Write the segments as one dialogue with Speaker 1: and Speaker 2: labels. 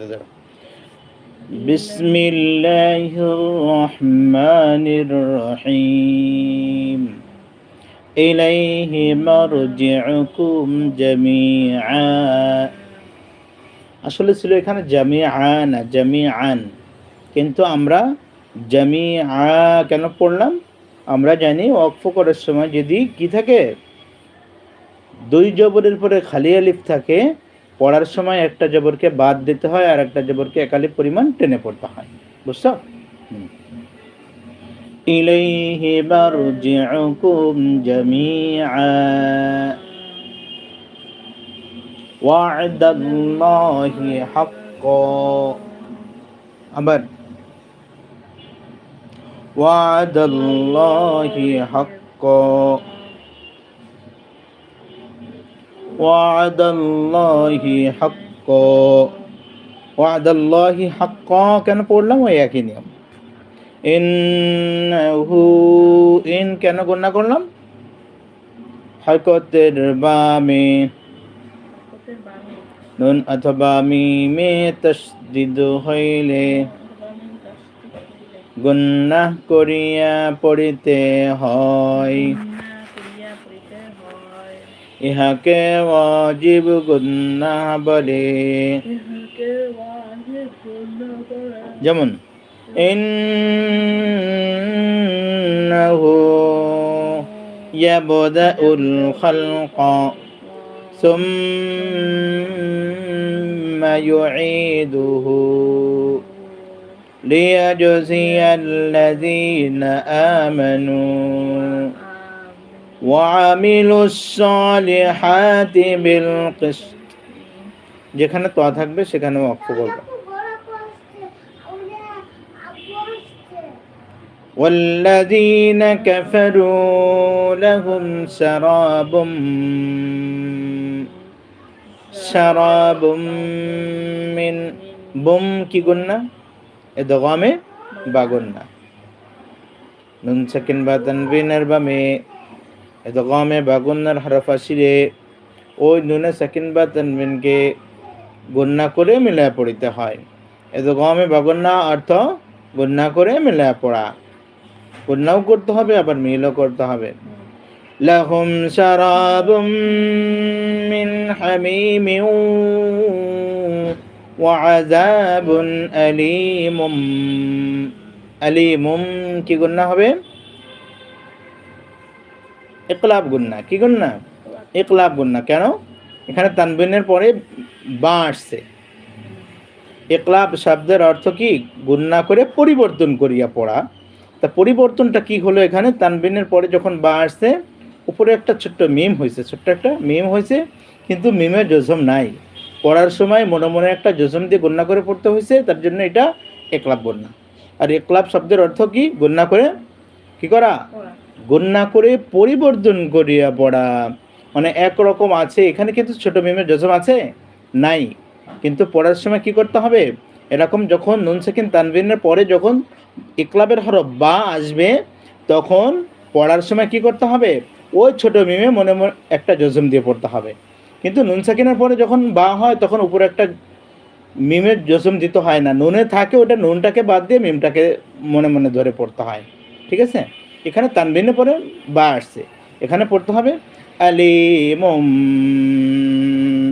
Speaker 1: ধরো بسم الله الرحمن الرحيم إليه مرجعكم جميعا আসলে ছিল এখানে জামিআ না জামিআন কিন্তু আমরা জামিআ কেন পড়লাম আমরা জানি ওয়াকফ করার সময় যদি কি থাকে দুই জবরের পরে খালি আলিফ থাকে পড়ার সময় একটা জবরকে বাদ দিতে হয় আর একটা জবরকে একালিফ পরিমাণ টেনে পড়তে হয়। বুঝছ। ইলাইহি মারজিউকুম জামিআ। ওয়া'দাল্লাহি হাক্কান আবার, ওয়া'দাল্লাহি হাক্কান وعد الله حقا وعد الله حقا কেন পড়লাম ওই একই নিয়ম ইন্নাহু ইন কেন গণনা করলাম হরকতের বামে নুন অথবা মিমে তসদিদ হইলে গুন্নাহ করিয়া পড়িতে হয় ইহাকে ওয়াজিব গুন্নাহ বলে যেমন ইন্নাহু ইয়াবদাউল খালকা ثم يعيده ليجزي الذين آمنوا وعملوا الصالحات بالقسط যেখানে তো থাকবে সেখানে অক্ষ করবে والذين كفروا لهم سراب سراب من بم কি গুন্না এ দগামে বা গুন্না নুন সাকিন বা তানবিনের বামে এ দগামে বা গুন্নার হরফ আসিরে ওই নুনে সাকিন বা তানবিনকে গুন্না করে মিলায় পড়িতে হয় এ দগামে বা গুন্না অর্থ গুন্না করে মিলায় পড়া গুন্নাও করতে হবে আবার মিলও করতে হবে لهم شراب من حميم وعذاب أليم أليم কি গুন্না হবে ইকলাব গুন্না, কি গুন্না? ইকলাব গুন্না, কেন? এখানে তানবিনের পরে বা আসছে। ইকলাব শব্দের অর্থ কি? গুন্না করে পরিবর্তন করিয়া পড়া। তা পরিবর্তনটা কি হলো এখানে? তানবিনের পরে যখন বা আসছে, উপরে একটা ছোট্ট মিম হয়েছে ছোট্ট একটা মিম হয়েছে কিন্তু মিমের জজম নাই। পড়ার সময় মনে মনে একটা জজম দিয়ে গণ্যা করে পড়তে হয়েছে তার জন্য এটা একলাপ গণ্যা আর একলাপ শব্দের অর্থ কি? গণ্যা করে কি করা? গণ্যা করে পরিবর্তন করিয়া পড়া। মানে একরকম আছে, এখানে কিন্তু ছোট মিমের জজম আছে? নাই। কিন্তু পড়ার সময় কি করতে হবে? এরকম যখন নুন সেকেন্ড তানবিনের পরে যখন ইকলাবের হরফ বা আসবে, তখন পড়ার সময় কি করতে হবে? ওই ছোট মিমে মনে মনে একটা জজম দিয়ে পড়তে হবে। কিন্তু নুন, সাকিনের পরে যখন বা হয়, তখন উপরে একটা মিমের জজম দিতে হয় না। নুনে থাকে, ওটা নুনটাকে বাদ দিয়ে মিমটাকে মনে মনে ধরে পড়তে হয়। ঠিক আছে? এখানে তানবিনের পরে বা আসছে। এখানে পড়তে হবে, আলিমুম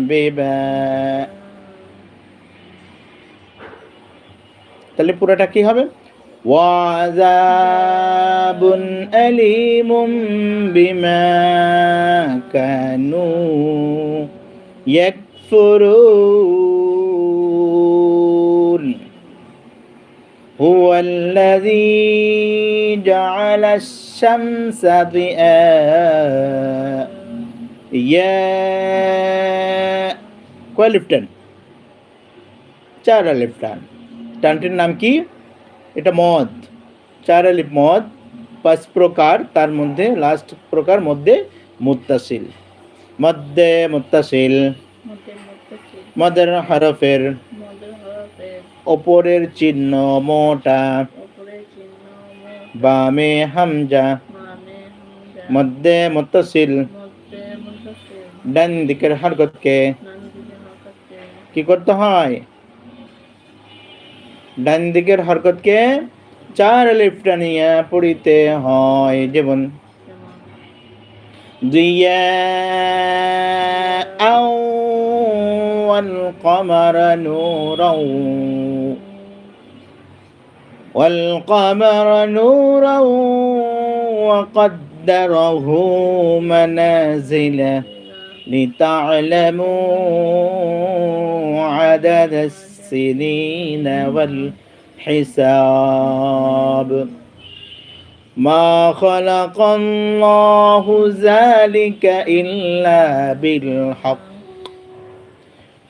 Speaker 1: বিবা। তাহলে পুরোটা কি হবে? ওয়াজাবুন আলিমুম বিমা কানু ইয়াকফুরুন هو الذي جعل الشمس ضياء يا কয় লিফটান চার লিফটান টানটির নাম কি এটা মদ চার আলিফ মদ পাঁচ প্রকার তার মধ্যে লাস্ট প্রকার মধ্যে মুত্তাসিল মধ্যে মুত্তাসিল মদের হরফের ওপরের চিহ্ন মোটা বামে হামজা মধ্যে মুত্তাসিল ডান দিকের হরকতকে কি করতে হয় ডান দিকের হরকতকে চার লিফটা নিয়ে পড়িতে হয় যেমন
Speaker 2: যেমন
Speaker 1: ضياء والقمر نورا والقمر نورا وقدره منازل لتعلموا عدد السنين والحساب. ما خلق الله ذلك إلا بالحق.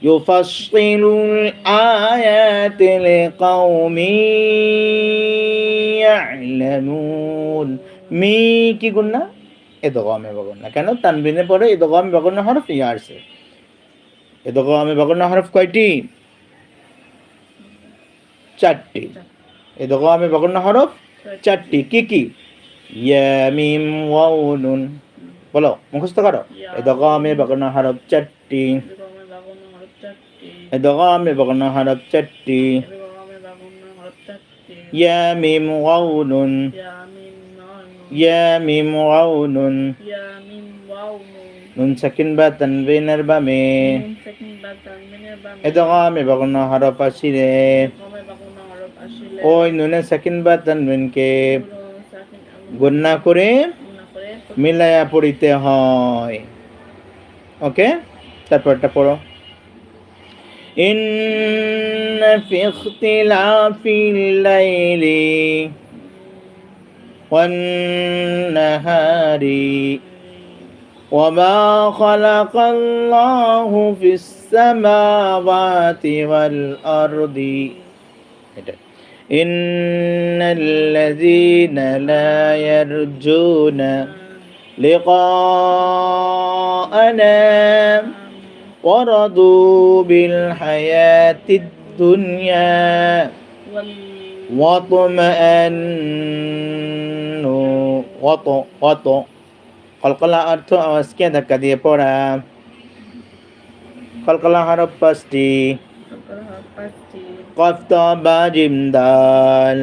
Speaker 1: يفصل الآيات لقوم يعلمون মি কি গুন্না এদগামে বগন্না কেন তানবিনের পরে এদগামে বগন্না হরফ ইয়া আসছে এদগামে বগন্না হরফ কয়টি চারটি এদগামে বগন্না হরফ চারটি কি কি ইয়া মিম ওয়াও নুন বলো মুখস্থ করো এদগামে বগন্না হরফ চারটি
Speaker 2: এরকমের বাগুন হরফ
Speaker 1: বগন্না হরফ চারটি
Speaker 2: এরকমের বাগুন হরফ চারটি
Speaker 1: ইয়া মিম ওয়াও নুন সাকিন বা তানবিনের বামে এদগামে আসিরে
Speaker 2: বাগুন হরফ আসিলে
Speaker 1: ওই নুনে সাকিন বা তানবিনকে করে
Speaker 2: করে
Speaker 1: মিলায়া পড়িতে হয় ওকে তারপরটা পড়ো إن في اختلاف الليل والنهار وما خلق الله في السماوات والأرض. إن الذين لا يرجون لقاءنا ورضوا بالحياة الدنيا واطمأنوا وط وط কলকলা অর্থ আওয়াজকে ধাক্কা দিয়ে পড়া কলকলা হরফ পাঁচটি
Speaker 2: পাঁচটি
Speaker 1: কফত বা জিমদাল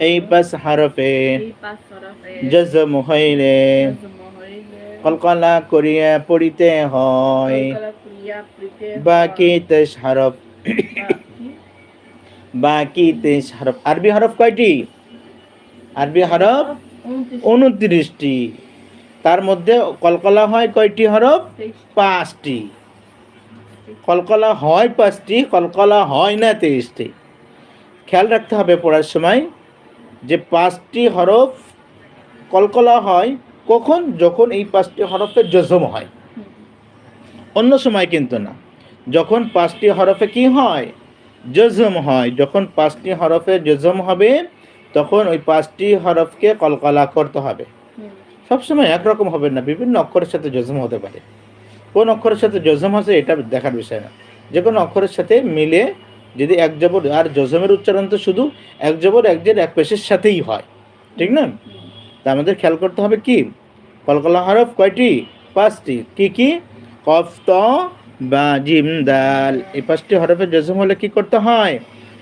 Speaker 1: এই পাঁচ হরফে
Speaker 2: এই পাঁচ হরফে
Speaker 1: জজম হইলে
Speaker 2: জন্ম হইলে
Speaker 1: কলকলা করিয়া পড়িতে হয়। বাকি তেইশ হরফ
Speaker 2: বাকি
Speaker 1: তেইশ হরফ আরবি হরফ কয়টি? আরবি হরফ
Speaker 2: উনত্রিশ
Speaker 1: উনত্রিশটি। তার মধ্যে কলকলা হয় কয়টি হরফ? পাঁচটি। কলকলা হয় পাঁচটি কলকলা হয় না তেইশটি। খেয়াল রাখতে হবে পড়ার সময় যে পাঁচটি হরফ কলকলা হয় কখন, যখন এই পাঁচটি হরফের জজম হয়। অন্য সময় কিন্তু না। যখন পাঁচটি হরফে কি হয়? জজম হয়। যখন পাঁচটি হরফে জজম হবে, তখন ওই পাঁচটি হরফকে কলকলা করতে হবে। সবসময় একরকম হবে না। বিভিন্ন অক্ষরের সাথে জজম হতে পারে। কোন অক্ষরের সাথে জজম আছে, এটা দেখার বিষয় না। যে কোনো অক্ষরের সাথে মিলে যদি এক জবর আর জজমের উচ্চারণ তো শুধু এক জবর, এক জের, এক পেশের সাথেই হয়। ঠিক না? তা আমাদের খেয়াল করতে হবে কি? কলকলা হরফ কয়টি পাঁচটি কি কি কফ ত বা জিম দাল এই পাঁচটি হরফের জজম হলে কি করতে হয়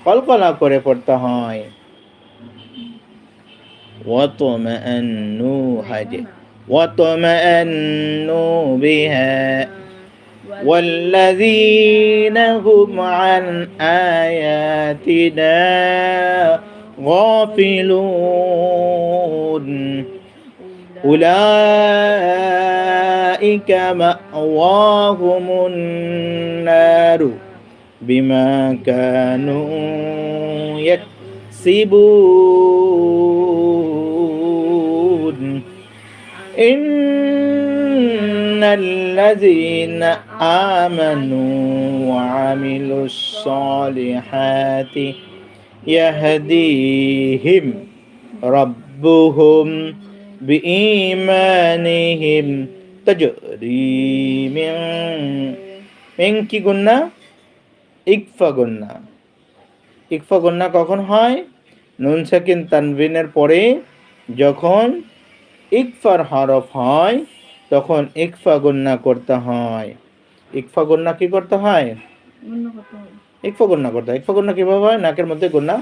Speaker 1: কলকলা করে পড়তে হয় وطمأنوا هاجي وطمأنوا بها والذين هم عن آياتنا غافلون أولئك مأواهم النار بما كانوا يكسبون. إن الذين آمنوا وعملوا الصالحات يهديهم ربهم بإيمانهم تجري من من কি গুন্না ইকফা গুন্না ইকফা গুন্না কখন হয় নুন সাকিন তানবিনের পরে যখন ইকফার হরফ হয় তখন ইকফা গুন্না করতে হয় ইকফা গুন্না কি করতে হয়
Speaker 2: অন্য কত হবে?
Speaker 1: ইকফা গণ্যা করতে হয় ইকফা গণ্যা কিভাবে হয় নাকের মধ্যে গণ্যা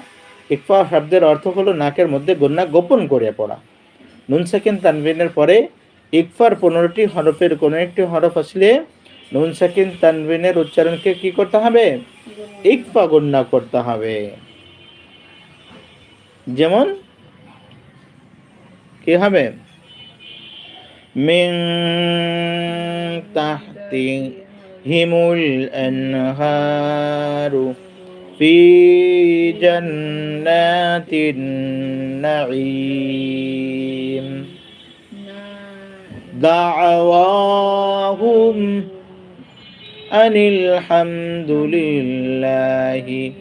Speaker 1: ইকফা শব্দের অর্থ হলো নাকের মধ্যে গণ্যা গোপন করে পড়া নুন সাকিন তানবিনের পরে ইকফার পনেরোটি হরফের কোনো একটি হরফ আসলে নুন সাকিন তানবিনের উচ্চারণকে কি করতে হবে ইকফা গণ্যা করতে হবে যেমন কি হবে মিন তাহতি হিমুল আনহারু في جنات النعيم دعواهم أن الحمد لله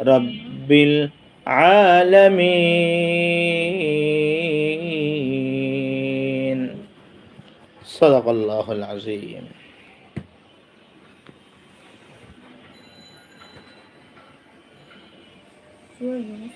Speaker 1: رب العالمين. صدق الله العظيم.
Speaker 2: Sure, you